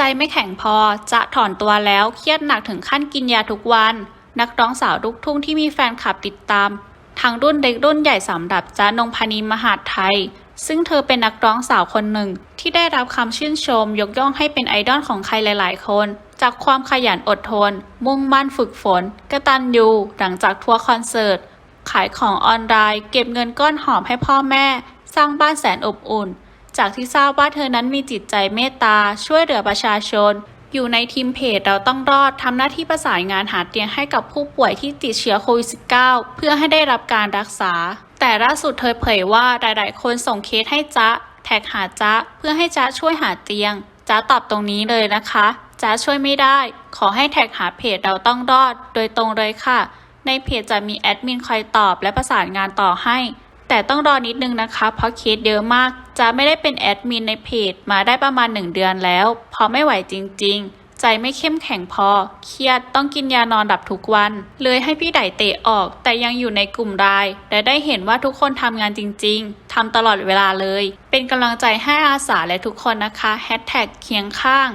ใจไม่แข็งพอจะถอนตัวแล้วเครียดหนักถึงขั้นกินยาทุกวัน นักร้องสาวลูกทุ่งที่มีแฟนคลับติดตามทั้งรุ่นเล็กรุ่นใหญ่สำหรับจ๊ะนงพนีมหาดไทย ซึ่งเธอเป็นนักร้องสาวคนหนึ่ง ที่ได้รับคำชื่นชม ยกย่องให้เป็นไอดอลของใครหลาย ๆ คน จากความขยันอดทน มุ่งมั่นฝึกฝน กระตันยูหลังจากทัวร์คอนเสิร์ต ขายของออนไลน์ เก็บเงินก้อนหอมให้พ่อแม่ สร้างบ้านแสนอบอุ่น จากที่ทราบว่าเธอนั้นมีจิตใจเมตตา ช่วยเหลือประชาชน อยู่ในทีมเพจเราต้องรอดทำหน้าที่ประสานงานหาเตียงให้กับผู้ป่วยที่ติดเชื้อโควิด -19 เพื่อให้ได้รับการรักษา แต่ล่าสุดเธอเผยว่าหลายๆ คนส่งเคสให้จ๊ะ แท็กหาจ๊ะ เพื่อให้จ๊ะช่วยหาเตียงจ๊ะตอบตรงนี้เลยนะคะจ๊ะช่วยไม่ได้ ขอให้แท็กหาเพจเราต้องรอด โดยตรงเลยค่ะ ในเพจจะมีแอดมินคอยตอบและประสานงานต่อให้ แต่ต้องรอนิดนึงนะคะ เพราะเคสเยอะมาก จะไม่ได้เป็นแอดมินในเพจมาได้ประมาณ 1 เดือนแล้วเพราะไม่ไหวจริง ๆ ใจไม่เข้มแข็งพอ เครียดต้องกินยานอนดับทุกวัน เลยให้พี่ไดเตะออก แต่ยังอยู่ในกลุ่มราย และได้เห็นว่าทุกคนทำงานจริง ๆทำตลอดเวลาเลย เป็นกำลังใจให้อาสาและทุกคนนะคะแฮชแท็กเคียงข้าง